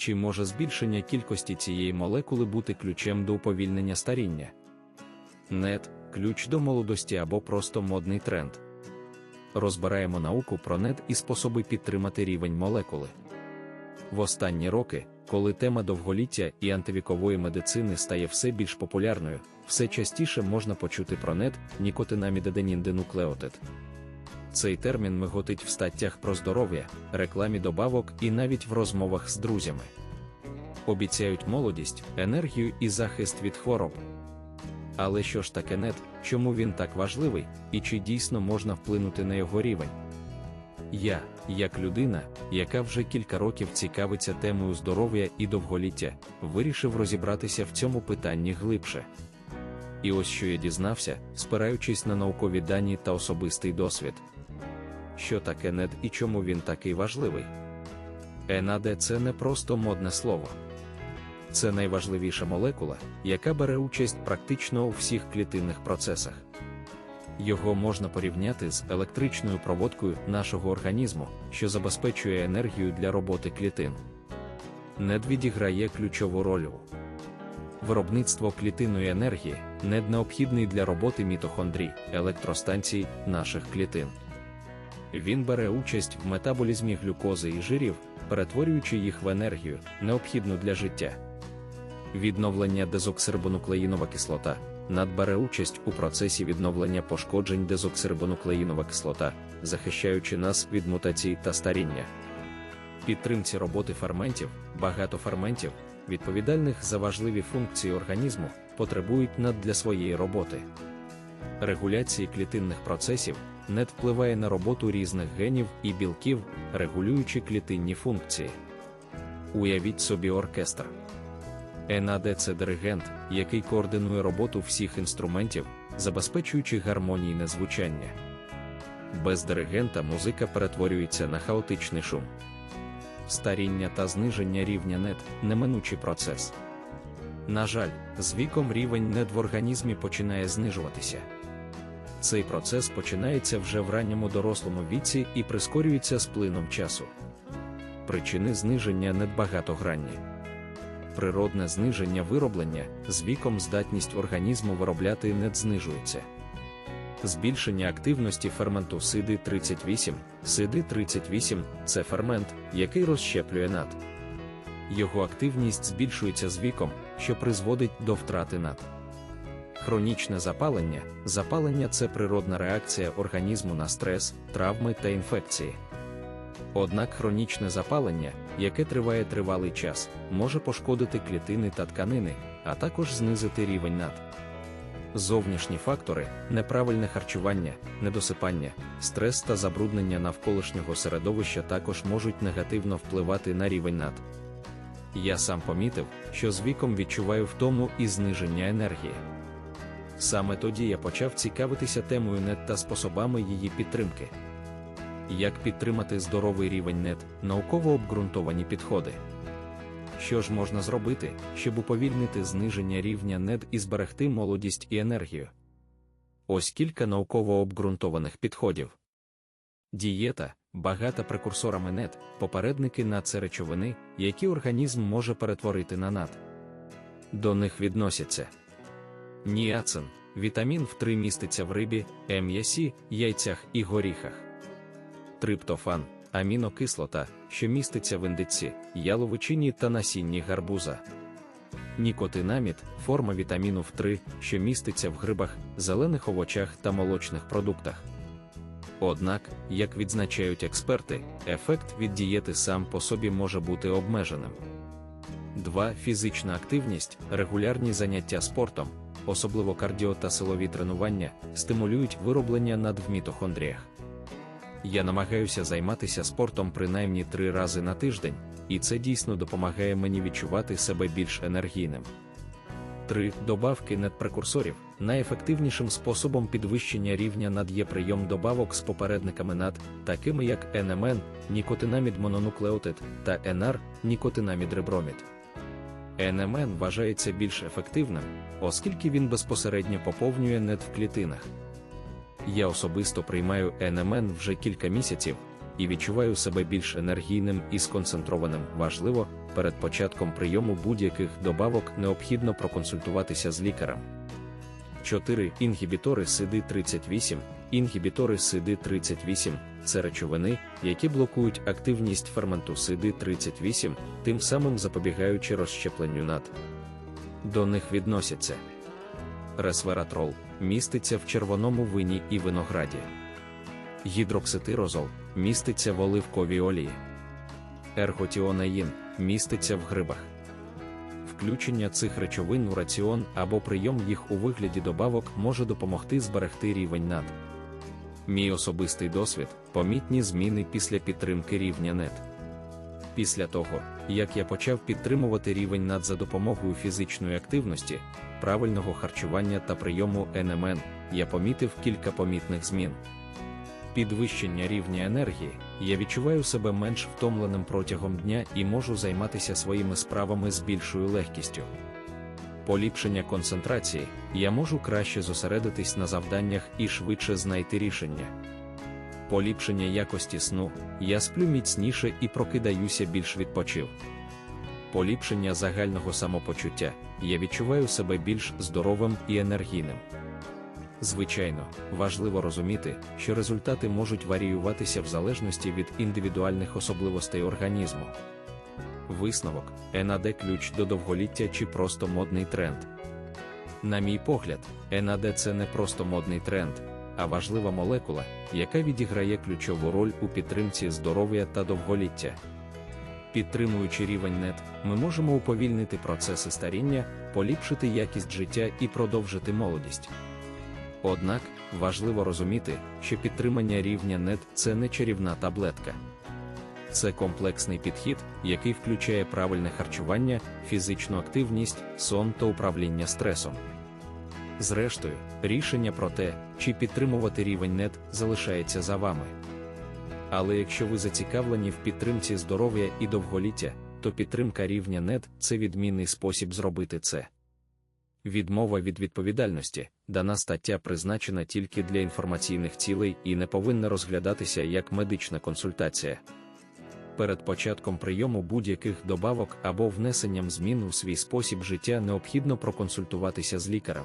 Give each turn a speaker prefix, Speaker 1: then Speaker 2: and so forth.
Speaker 1: Чи може збільшення кількості цієї молекули бути ключем до уповільнення старіння? НЕТ ключ до молодості або просто модний тренд. Розбираємо науку про НЕТ і способи підтримати рівень молекули. В останні роки, коли тема довголіття і антивікової медицини стає все більш популярною, все частіше можна почути про НЕТ нікотинамідеденінденуклеотид. Цей термін миготить в статтях про здоров'я, рекламі добавок і навіть в розмовах з друзями. Обіцяють молодість, енергію і захист від хвороб. Але що ж таке нет, чому він так важливий, і чи дійсно можна вплинути на його рівень? Я, як людина, яка вже кілька років цікавиться темою здоров'я і довголіття, вирішив розібратися в цьому питанні глибше. І ось що я дізнався, спираючись на наукові дані та особистий досвід. Що таке НЕД і чому він такий важливий? НАД це не просто модне слово. Це найважливіша молекула, яка бере участь практично у всіх клітинних процесах. Його можна порівняти з електричною проводкою нашого організму, що забезпечує енергію для роботи клітин. НЕД відіграє ключову роль виробництво клітинної енергії, НЕД необхідний для роботи мітохондрій, електростанцій наших клітин. Він бере участь в метаболізмі глюкози і жирів, перетворюючи їх в енергію, необхідну для життя. Відновлення дезоксирибонуклеїнова кислота надбере участь у процесі відновлення пошкоджень дезоксирибонуклеїнова кислота, захищаючи нас від мутацій та старіння. Підтримці роботи ферментів, багато ферментів, відповідальних за важливі функції організму, потребують над для своєї роботи. Регуляції клітинних процесів НЕД впливає на роботу різних генів і білків, регулюючи клітинні функції. Уявіть собі оркестр. НАД це диригент, який координує роботу всіх інструментів, забезпечуючи гармонійне звучання. Без диригента музика перетворюється на хаотичний шум. Старіння та зниження рівня НЕД неминучий процес. На жаль, з віком рівень НЕД в організмі починає знижуватися. Цей процес починається вже в ранньому дорослому віці і прискорюється з плином часу. Причини зниження недбагатогранні. Природне зниження вироблення з віком здатність організму виробляти НЕД знижується. Збільшення активності ферменту сиди 38. Сиди 38 це фермент, який розщеплює над. Його активність збільшується з віком, що призводить до втрати над. Хронічне запалення. Запалення це природна реакція організму на стрес, травми та інфекції. Однак хронічне запалення, яке триває тривалий час, може пошкодити клітини та тканини, а також знизити рівень над. Зовнішні фактори, неправильне харчування, недосипання, стрес та забруднення навколишнього середовища також можуть негативно впливати на рівень над. Я сам помітив, що з віком відчуваю втому і зниження енергії. Саме тоді я почав цікавитися темою НЕТ та способами її підтримки. Як підтримати здоровий рівень НЕТ, науково обґрунтовані підходи. Що ж можна зробити, щоб уповільнити зниження рівня НЕД і зберегти молодість і енергію? Ось кілька науково обґрунтованих підходів. Дієта, багата прекурсорами НЕД, попередники НАД це речовини, які організм може перетворити на НАД. До них відносяться ніацин, вітамін В3 міститься в рибі, м'ясі, яйцях і горіхах. Триптофан, амінокислота, що міститься в індиці, яловичині та насінні гарбуза. Нікотинамід форма вітаміну В3, що міститься в грибах, зелених овочах та молочних продуктах. Однак, як відзначають експерти, ефект від дієти сам по собі може бути обмеженим. 2. Фізична активність, регулярні заняття спортом, особливо кардіо та силові тренування, стимулюють вироблення над в мітохондріях. Я намагаюся займатися спортом принаймні три рази на тиждень, і це дійсно допомагає мені відчувати себе більш енергійним. 3. Добавки надпрекурсорів. Найефективнішим способом підвищення рівня над є прийом добавок з попередниками над, такими як НМН, нікотинамід мононуклеотид та НР, нікотинамід рибромід. НМН вважається більш ефективним, оскільки він безпосередньо поповнює нед в клітинах. Я особисто приймаю НМН вже кілька місяців і відчуваю себе більш енергійним і сконцентрованим. Важливо, перед початком прийому будь-яких добавок необхідно проконсультуватися з лікарем. 4. Інгібітори сиди 38. Інгібітори сиди 38 це речовини, які блокують активність ферменту сиди 38, тим самим запобігаючи розщепленню над. До них відносяться ресвератрол, міститься в червоному вині і винограді. Гідрокситирозол міститься в оливковій олії. Ерготіонаїн міститься в грибах. Включення цих речовин у раціон або прийом їх у вигляді добавок може допомогти зберегти рівень над. Мій особистий досвід помітні зміни після підтримки рівня НЕТ. Після того, як я почав підтримувати рівень над за допомогою фізичної активності, правильного харчування та прийому НМН, я помітив кілька помітних змін. Підвищення рівня енергії, я відчуваю себе менш втомленим протягом дня і можу займатися своїми справами з більшою легкістю. Поліпшення концентрації, я можу краще зосередитись на завданнях і швидше знайти рішення. Поліпшення якості сну, я сплю міцніше і прокидаюся більш відпочив. Поліпшення загального самопочуття, я відчуваю себе більш здоровим і енергійним. Звичайно, важливо розуміти, що результати можуть варіюватися в залежності від індивідуальних особливостей організму. Висновок НАД ключ до довголіття чи просто модний тренд. На мій погляд, НАД це не просто модний тренд, а важлива молекула, яка відіграє ключову роль у підтримці здоров'я та довголіття. Підтримуючи рівень НЕТ, ми можемо уповільнити процеси старіння, поліпшити якість життя і продовжити молодість. Однак важливо розуміти, що підтримання рівня НЕТ це не чарівна таблетка. Це комплексний підхід, який включає правильне харчування, фізичну активність, сон та управління стресом. Зрештою, рішення про те, чи підтримувати рівень НЕТ, залишається за вами. Але якщо ви зацікавлені в підтримці здоров'я і довголіття, то підтримка рівня НЕТ це відмінний спосіб зробити це. Відмова від відповідальності, дана стаття призначена тільки для інформаційних цілей і не повинна розглядатися як медична консультація. Перед початком прийому будь-яких добавок або внесенням змін у свій спосіб життя необхідно проконсультуватися з лікарем.